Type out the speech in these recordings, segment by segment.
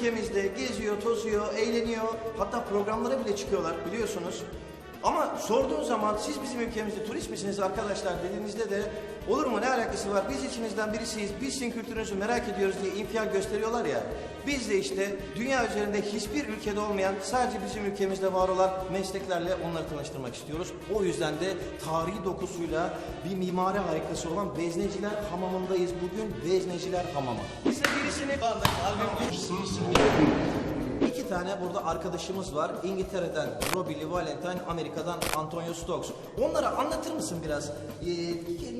ülkemizde geziyor, tozuyor, eğleniyor. Hatta programlara bile çıkıyorlar biliyorsunuz. Ama sorduğun zaman siz bizim ülkemizde turist misiniz arkadaşlar dediğinizde de olur mu ne alakası var biz içinizden birisiyiz biz sizin kültürünüzü merak ediyoruz diye infial gösteriyorlar ya. Biz de işte dünya üzerinde hiçbir ülkede olmayan sadece bizim ülkemizde var olan mesleklerle onları tanıştırmak istiyoruz. O yüzden de tarihi dokusuyla bir mimari harikası olan Vezneciler Hamamı'ndayız bugün Vezneciler Hamamı. Bize birisini... İki tane burada arkadaşımız var. İngiltere'den Robbie Lee Valentine, Amerika'dan Antonio Stokes. Onlara anlatır mısın biraz? Ee,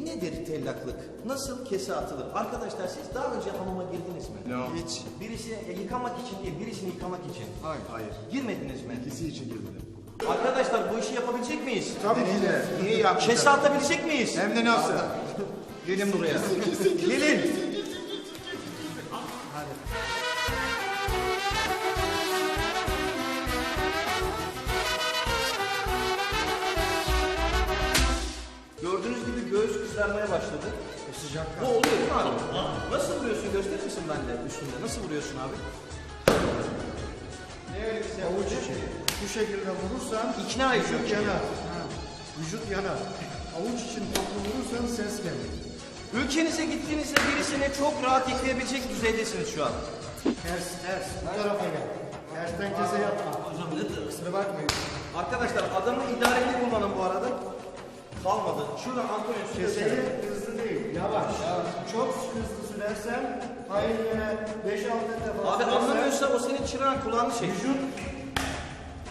nedir tellaklık? Nasıl kese atılır? Arkadaşlar siz daha önce hamama girdiniz mi? Hiç. Birisi e, yıkamak için değil, birisini yıkamak için. Hayır. Hayır. Girmediniz mi? İkisi için girdim. Arkadaşlar bu işi yapabilecek miyiz? Tabii ki de. Niye yapmayacağım? Kese atabilecek miyiz? Hem de nasıl? Gelin buraya. Gelin. Gördüğünüz kızarmaya başladı. Sıcak Bu oluyor değil mi abi? Nasıl vuruyorsun gösterir misin bende üstünde? Nasıl vuruyorsun abi? Avuç için. Bu şekilde vurursan İkna ediyor. vücut yanar. Ha. Vücut yanar. Avuç için toplu vurursan ses gelir. Ülkenize gittiğinizde birisini çok rahat yıkayabilecek düzeydesiniz şu an. Ters, ters. Bu tarafa gel. Tersten kese yapma. Kusura bakmayın. Arkadaşlar adamı idareli bulmanın bu arada kalmadı. Şurada Antonio Keseyi. hızlı değil, yavaş. Çok hızlı sürersen hayır yine 5-6 defa Abi sürersen o senin çırağın kulağını çek. Vücut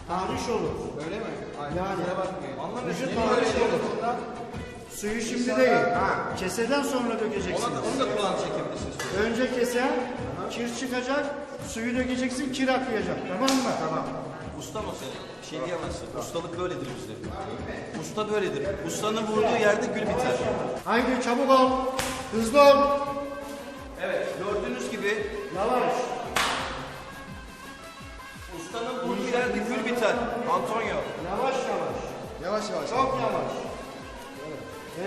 tahriş olur. Öyle mi? Aynen. Yani Kusura bakmayın. Anlamıyorsun. vücut tahriş olur. Suyu şimdi değil. Keseden sonra Ona dökeceksin. da, onu da kulağını çekebilirsiniz. Önce kese, kir çıkacak, suyu dökeceksin, kir akıyacak. Tamam mı? Tamam. Ustam o senin. Bir şey diyemezsin. Ustalık böyledir bizde. Usta böyledir. Ustanın vurduğu yerde gül biter. Haydi çabuk ol. Hızlı ol. Evet gördüğünüz gibi Yavaş. ustanın vurduğu yerde gül biter. Antonio. Yavaş yavaş. Yavaş yavaş. Çok yavaş.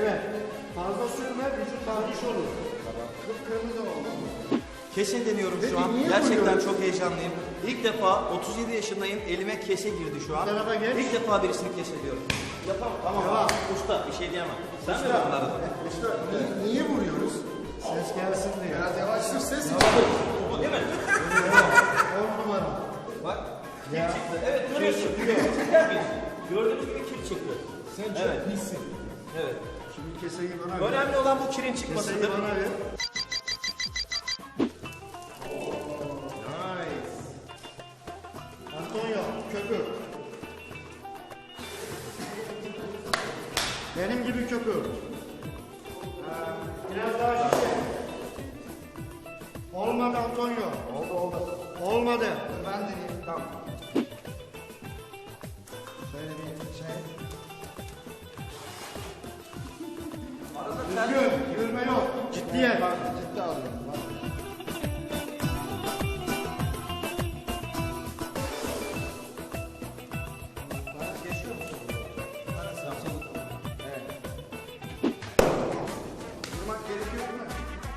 Evet. Fazla sürme, vücut tahriş olur. Kıpkırmızı oldu. Kese deniyorum şu an. niye Gerçekten vuruyoruz? çok heyecanlıyım. İlk defa 37 yaşındayım. Elime kese girdi şu an. Bu tarafa geç. İlk defa birisini keseliyorum. Yapamam. Tamam. Devam. Usta bir şey diyemem. Sen mi yaptın arada? Niye vuruyoruz? Ses gelsin diye. Biraz yavaş sür ses. Bu değil mi? On numara. Bak. Ya. Evet görüyorsun. Çeker miyiz? Gördüğünüz gibi kir çıktı. Sen çok Evet. iyisin. Evet. Şimdi keseyi bana ver. Önemli olan bu kirin Keseyi çıkmasıdır. bana ver. Benim gibi köpür. Ha, Biraz daha şişe. Olmadı Antonio. Oldu oldu. Olmadı. Ben deneyeyim. Tamam. Şöyle bir şey. Düzgün, yürüme yok. Ciddiyet. Bak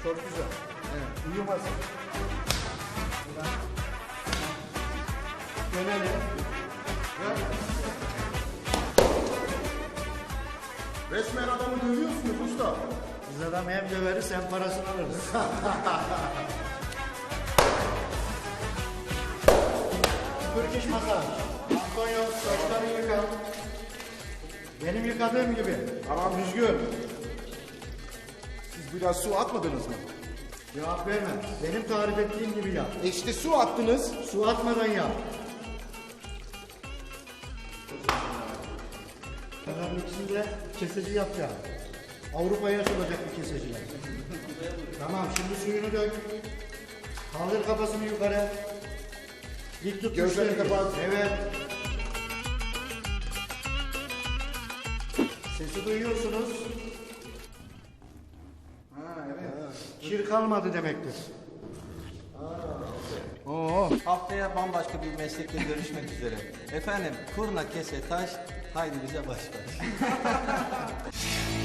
Çok güzel. Evet. Uyumasın. Dönelim. Resmen adamı dövüyorsunuz usta. Biz adam hem döveriz hem parasını alırız. Türk masaj. Antonio saçları yıka. Benim yıkadığım gibi. Tamam düzgün. Biraz su atmadınız mı? Cevap verme. Benim tarif ettiğim gibi yap. E işte su attınız. Su atmadan yap. Bunların ikisinde keseci yapacağım. Avrupa'ya açılacak bir keseciler. tamam şimdi suyunu dök. Kaldır kafasını yukarı. Dik tut. Gözlerini kapat. Evet. Sesi duyuyorsunuz. Kir kalmadı demektir. Oo. Haftaya bambaşka bir meslekle görüşmek üzere. Efendim kurna kese taş haydi bize baş baş.